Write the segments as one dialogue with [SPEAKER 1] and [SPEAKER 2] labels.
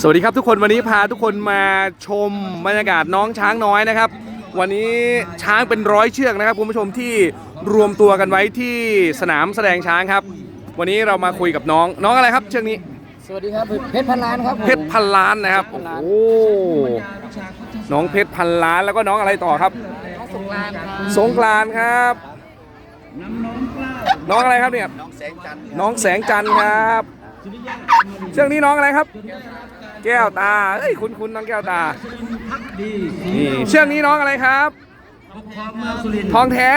[SPEAKER 1] สวัสดีครับทุกคนวันนี้พาทุกคนมาชมบรรยากาศน้องช้างน้อยนะครับ วันนี้ช้างเป็นร้อยเชือกนะครับคุณผู้ชมที่รวมตัวกันไว้ที่สนามแสดงช้างครับ วันนี้เรามาคุยกับน้องน้องอะไรครับเชือกนี้
[SPEAKER 2] สวัสดีครับเพชรพันล้านครับผม
[SPEAKER 1] เพชรพันล้านนะครับโอ้โหน้องเพชรพันล้านแล้วก็น้องอะไรต่อครับ
[SPEAKER 2] สงกรานต์ครับ
[SPEAKER 1] สงกรานต์ครับ น้องอะไรครับเนี่ย
[SPEAKER 2] น้องแสงจันทร์
[SPEAKER 1] น้องแสงจันทร์ครับเชือกนี้น้องอะไรครับ แก้วตาเอ้ยคุณคุณน้องแก้วตานี่เชือกนี้น้องอะไรครับทองแท้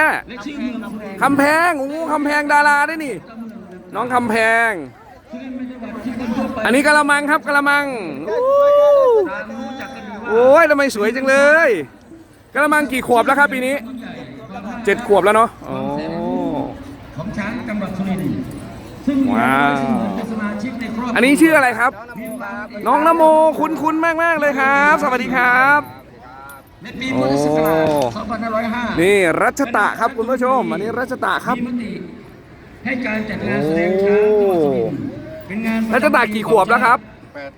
[SPEAKER 1] คำแพงโอ้โหคำแพงดาราด้วยนี่ น้องคำแพง อันนี้กะละมังครับกะละมังโอ้โอ้ยทำไมสวยจังเลยกะละมังกี่ขวบแล้วครับปีนี้เจ็ดขวบแล้วเนาะอ๋อ
[SPEAKER 3] ของช้างจังหวัดสุรินทร์ซึ่ง
[SPEAKER 1] ว้าว
[SPEAKER 3] อบครัว
[SPEAKER 1] อันนี้ชื่ออะไรครับ น้องนโมคุ้นคุ้นมากมากๆเลยครับ สวัสดีครับ
[SPEAKER 3] ในปีพุทธศักราช
[SPEAKER 1] โอ้
[SPEAKER 3] 2505
[SPEAKER 1] นี่รัชตะครับคุณผู้ชม อันนี้รัชตะครับ
[SPEAKER 3] มีมติให้การจัดงานแสดงช้างจังหวัดสุรินทร์เป็นงาน
[SPEAKER 1] รัชตะกี่ขวบแล้วครับ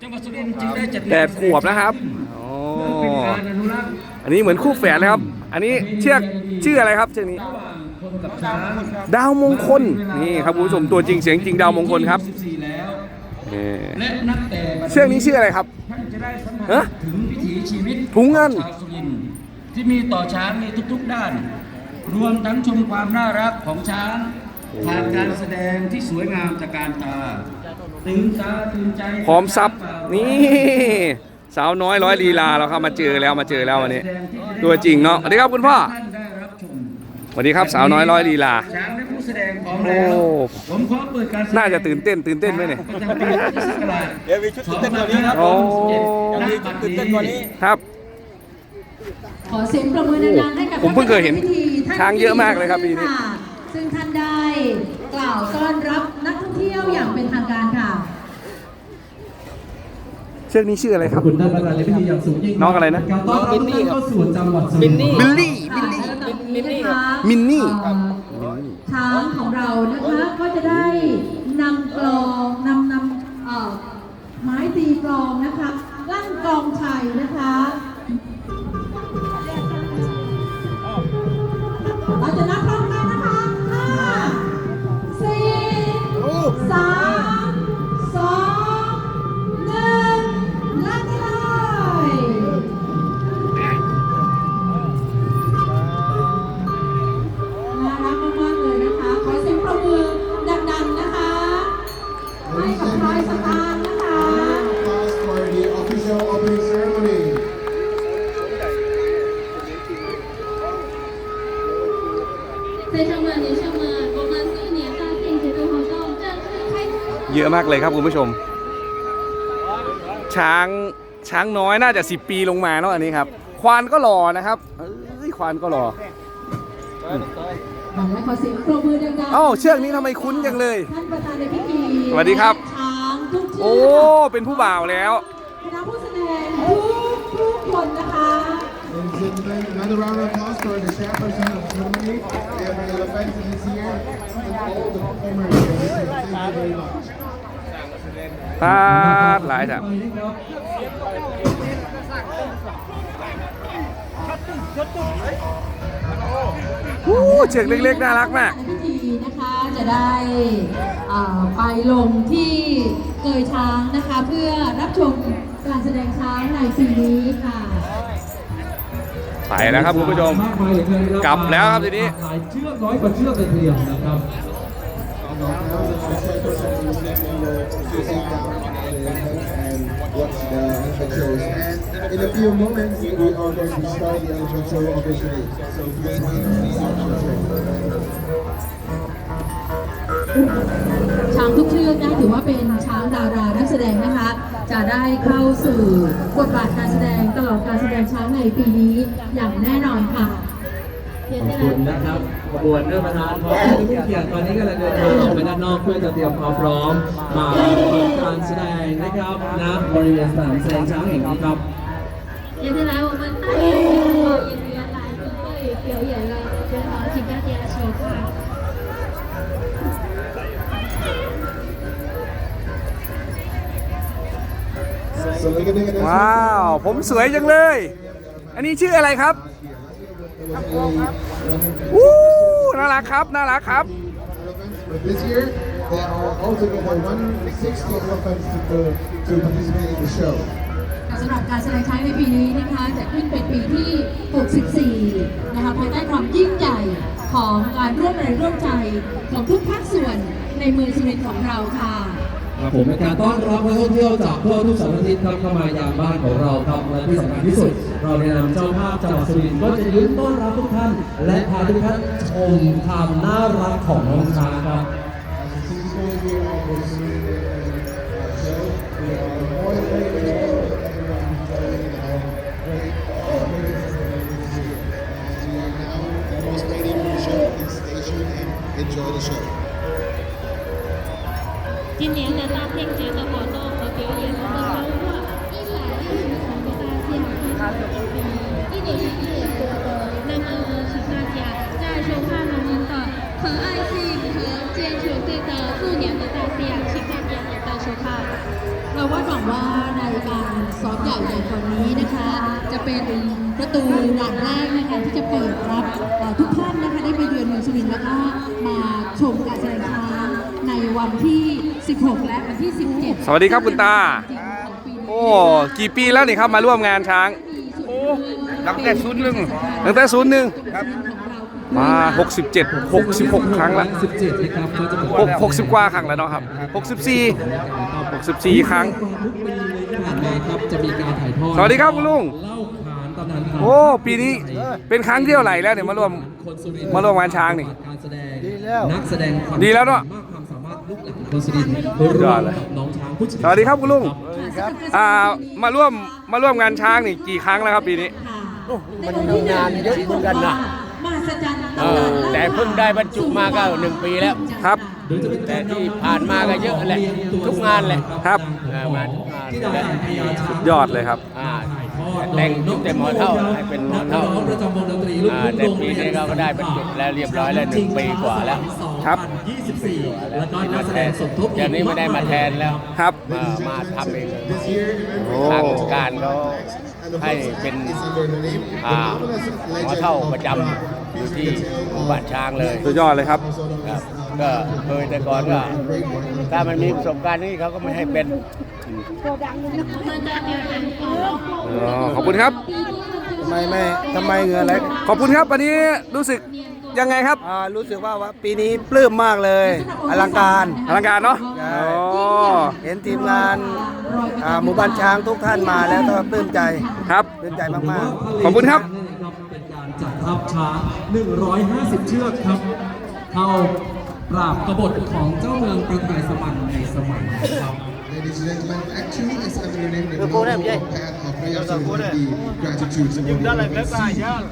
[SPEAKER 3] จังหวัดสุรินทร์จึงได้จัด
[SPEAKER 1] แปดขวบนะครับอ๋อ
[SPEAKER 3] เพื่อเป็นการอนุรักษ์
[SPEAKER 1] อันนี้เหมือนคู่แฝดเลยครับ อันนี้เชือกชื่ออะไรครับเชือกนี้
[SPEAKER 3] ระหว่างคนกับช้าง
[SPEAKER 1] ดาวมงคลนี่ครับคุณผู้ชมตัวจริงเสียงจริงดาวมงคลครับ
[SPEAKER 3] 14แล้ว
[SPEAKER 1] นี่
[SPEAKER 3] และนับแต่บัด
[SPEAKER 1] เชือกนี้ชื่ออะไรครับ
[SPEAKER 3] ท่านจะได้สัมผั
[SPEAKER 1] ฮะ
[SPEAKER 3] สถึงวิถีชีวิต
[SPEAKER 1] ถุงเงิน
[SPEAKER 3] ชาวสุรินทร์ที่มีต่อช้างในทุกๆด้าน รวมทั้งชมความน่ารักของช้างผ่านการแสดงที่สวยงามจากการตาตื่นตาตื่นใจ
[SPEAKER 1] พร้อมซับนี่ สาวน้อยร้อยลีลาเราครับมาเจอแล้วมาเจอแล้ววันนี้ ตัวจริงเนาะสวัสดีครับคุณพ่อ
[SPEAKER 3] ท่านได้รับชม
[SPEAKER 1] สวัสดีครับสาวน้อยร้อยลีลา
[SPEAKER 3] ช้างและผู้ แสดงพร้อมแล้ว
[SPEAKER 1] โอ้
[SPEAKER 3] ผมขอเปิดการแสดง
[SPEAKER 1] น่าจะตื่นเต้นตื่นเต้นไหมเนี่ย
[SPEAKER 3] ประจำปีพุทธศักราช
[SPEAKER 4] เดี๋ยวมีชุดตื่นเต้นกว่านี้ครับ
[SPEAKER 1] โอ้
[SPEAKER 3] ยังมี
[SPEAKER 4] ตื่นเต้นกว่านี้
[SPEAKER 1] ครับ
[SPEAKER 5] ขอเสียงประมือดังๆให้กับ
[SPEAKER 1] ผมเพิ่งเคยเห็น
[SPEAKER 5] ท่านประธานพิธี
[SPEAKER 1] ช้างเยอะมากเลยครับปีนี้
[SPEAKER 5] ค่ะซึ่งท่านได้กล่าวต้อนรับนักท่องเที่ยวอย่างเป็นทางการค่ะ
[SPEAKER 1] เชือกนี้ชื่ออะไรครับ
[SPEAKER 6] คุณท่านประธานในพิธีอย่างสูงยิ่ง
[SPEAKER 1] น้องอะไรนะ
[SPEAKER 6] การต้อนรับทุกท่านเข้าสู่จังหวัดสุรินทร์
[SPEAKER 1] บิลลี่
[SPEAKER 5] บิลลี่ มินนี่ค่ะ
[SPEAKER 1] มินนี่
[SPEAKER 5] ช้างของเรานะคะก็จะได้นำกลองนำนำเอ่อไม้ตีกลองนะคะลั่นกลองชัยนะคะเราจะนับ เยอะ
[SPEAKER 1] มากเลยครับคุณผู้ชม ช้างช้างน้อยน่าจะ 10 ปีลงมาเนาะอันนี้ครับ ควานก็หล่อนะครับเอ้ยควานก็หล่อ
[SPEAKER 5] และขอเสียงปรบมือดังๆ
[SPEAKER 1] เอ้าเชือกนี้ทำไมคุ้นจังเลย
[SPEAKER 5] ท่านประธานในพิธี
[SPEAKER 1] สวัสดีครับ
[SPEAKER 5] ช้างทุกเชื
[SPEAKER 1] โอ้
[SPEAKER 5] อก
[SPEAKER 1] เป็นผู้บ่าวแล้ว
[SPEAKER 5] คณะผู้แสดงทุกทุกๆคนนะคะ
[SPEAKER 7] Ladies and gentlemen, another round of applause for the chairperson of the ceremony, Gabriel Elephant is here, and all the performers here. Thank you very much.
[SPEAKER 1] พาดหลายครับโอ้เชือกเล็กๆ น่ารักมาก
[SPEAKER 5] พิธีนะคะจะได้เอ่อไปลงที่เกยช้างนะคะ เพื่อรับชมการแสดงช้างในปีนี้ค่ะ
[SPEAKER 1] ไปแล้วครับคุณผู้ชมา
[SPEAKER 6] กมายเหลือเกินคบ
[SPEAKER 1] กลับแล้วครับทีนี้
[SPEAKER 6] หลายเชือกร้อยกว่าเชือกเลยทีเดียวนะครับ
[SPEAKER 7] few moments, we are going to start the elephant show officially. So please wait for the elephant show.
[SPEAKER 5] ช้างทุกเชือกนะถือว่าเป็นช้างดารานักแสดงนะคะ จะได้เข้าสู่บทบาทการแสดงตลอดการแสดงช้างในปีนี้อย่างแน่นอนค่ะ
[SPEAKER 6] ขอบคุณนะครับขบวนเรื่องประธานพร้อมด้วยผู้เกียรติตอนนี้กำลังเดินทางออกไปด้านนอกเพื่อจะเตรียมความพร้อมมาเปิดการแสดงนะครับณบริเวณสนามแสดงช้างแห่งนี้ครับ
[SPEAKER 8] 接下来我们大连的演员来准备表演了，觉得请大家收看。
[SPEAKER 1] ส
[SPEAKER 7] So look at the
[SPEAKER 1] ว้าว ผมสวยจังเลย อันนี้ชื่ออะไรครับวู้น่ารักครับ น่ารักครับ
[SPEAKER 7] But this year, there are altogether 160 elephants to, uh, to participate in the show.
[SPEAKER 5] สำหรับการแสดงช้างในปีนี้นะคะจะขึ้นเป็นปีที่ 64 นะคะภายใต้ความยิ่งใหญ่ของการร่วมแรงร่วมใจของทุกภาคส่วนในเมืองสุรินทร์ของเราค่ะ
[SPEAKER 6] ครับผมเป็นการต้อนรับนักท่องเที่ยวจากทั่วทุกสารทิศครับเข้ามายังบ้านของเราครับและที่สำคัญที่สุด เราในนามเจ้าภาพจังหวัดสุรินทร์ก็จะยืนต้อนรับทุกท่าน และพาทุกท่านชมความน่ารักของน้องช้างครับ
[SPEAKER 7] enjoy the show.
[SPEAKER 8] 今年的大片节的活动和表演，我们收获一百六十场的大象，一年一夜多的。那么，请大家在收看我们的可爱性和坚守这个数年的大象，请大家也到收看。
[SPEAKER 5] เราว่าหวังว่าในการซ้อมใหญ่ในวันนี้นะคะ จะเป็น ประตูด่านแรกนะคะที่จะเปิดรับเอ่อทุกท่านนะคะได้ไปเยือนเมืองสุรินทร์แล้วก็มาชมการแสดงช้างในวันที่ 16 และวันที่ 17
[SPEAKER 1] สวัสดีครับคุณตา
[SPEAKER 5] ของปีนี้
[SPEAKER 1] โอ้กี่ปีแล้วนี่ครับมาร่วมงานช้าง
[SPEAKER 5] โอ้
[SPEAKER 1] ตั้งแต่ศูนย์หนึ่งตั้งแต่ศูนย์หนึ่งมา 67 66 ครั้งละ
[SPEAKER 6] 17นะครับก็จะเป็น
[SPEAKER 1] หก60 กว่าครั้งแล้วเนาะครับ 64 64 ครั้ง
[SPEAKER 6] ทุกปีที่ผ่านมาครับจะมีการถ่ายทอด
[SPEAKER 1] สวัสดีครับคุณลุง
[SPEAKER 6] เล่าขานตำนาน
[SPEAKER 1] โอ้ปีนี้เป็นครั้งที่เท่าไหร่แล้วเนี่ยมาร่วม
[SPEAKER 6] คนสุรินท
[SPEAKER 1] มาร่วมงานช้างนี่
[SPEAKER 6] การแสดงนักแสดงขญ
[SPEAKER 1] ดีแล้วเนอะ
[SPEAKER 6] มากความสามารถลูกหลานคนสุรินทร์
[SPEAKER 1] สุดยอดเลย
[SPEAKER 6] ร่วมกับน้องช้างผู้จั
[SPEAKER 1] สวัสดีครับคุณลุง
[SPEAKER 5] ครับ
[SPEAKER 1] อ่ามาร่วมมาร่วมงานช้างนี่กี่ครั้งแล้วครับปีนี้
[SPEAKER 2] มันนานเยอะเหมือนกันนะ
[SPEAKER 5] เออ
[SPEAKER 2] แต่เพิ่งได้บรรจุมาก็หนึ่งปีแล้ว
[SPEAKER 1] ครับ
[SPEAKER 6] โดยจะเป็น
[SPEAKER 2] แต่ที่ผ่านมาก็เยอะแหละทุกงานแหละ
[SPEAKER 1] ครับ
[SPEAKER 2] เออมาทุกงาน
[SPEAKER 6] ที่ดาวแห่งพญาช้าง
[SPEAKER 1] ยอดเลยครับ
[SPEAKER 2] อ่า
[SPEAKER 6] ถ่ายทอด
[SPEAKER 2] แต่งชุดแต่หมอเท่าให้เป็นหมอเท่าแต่ปี
[SPEAKER 6] นี้
[SPEAKER 2] เราก็ได้เป็นแล้วเรียบร้อยแล้วหนึ่งปีกว่าแล้ว
[SPEAKER 1] ครับ
[SPEAKER 6] แล้วก็นักแสดงสมทบ
[SPEAKER 2] อย่างนี้ไม่ได้มาแทนแล้ว
[SPEAKER 1] ครับ
[SPEAKER 2] มาทำเองทางการเขาให้เป็นหมอเท่าประจำอยู่ที่บ้านช้างเลย
[SPEAKER 1] สุดยอดเลยครับ
[SPEAKER 2] ก็เคยแต่ก่อนก็ถ้ามันมีประสบการณ์นี้เขาก็ไม่ให้เป็น
[SPEAKER 1] อ๋อขอบคุณครับ
[SPEAKER 4] ทำไมไม่ทำไมเหงื่อไหล
[SPEAKER 1] ขอบคุณครับวันนี้รู้สึกยังไงครับ
[SPEAKER 4] อ่ารู้สึกว่าว่าปีนี้ปลื้มมากเลย อลังการ
[SPEAKER 1] อลังการเนาะ
[SPEAKER 4] ใช่
[SPEAKER 1] อ๋อ
[SPEAKER 4] เห็นทีมงานอ่าหมู่บ้านช้างทุกท่านมาแล้วก็ปลื้มใจ
[SPEAKER 1] ครับ
[SPEAKER 4] ปลื้มใจมาก
[SPEAKER 1] ขอบคุณครับ
[SPEAKER 6] เป็นการจัดทัพช้าง 150 เชือกครับ เข้าปราบกบฏของเจ้าเมืองประทายสมันในสมัยนะครับ
[SPEAKER 7] Ladies and gentlemen, Act 2 is under the Noble Path of Rayasuri Gratitude Ceremony,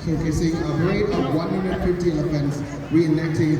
[SPEAKER 7] showcasing a parade of 150 elephants reenacting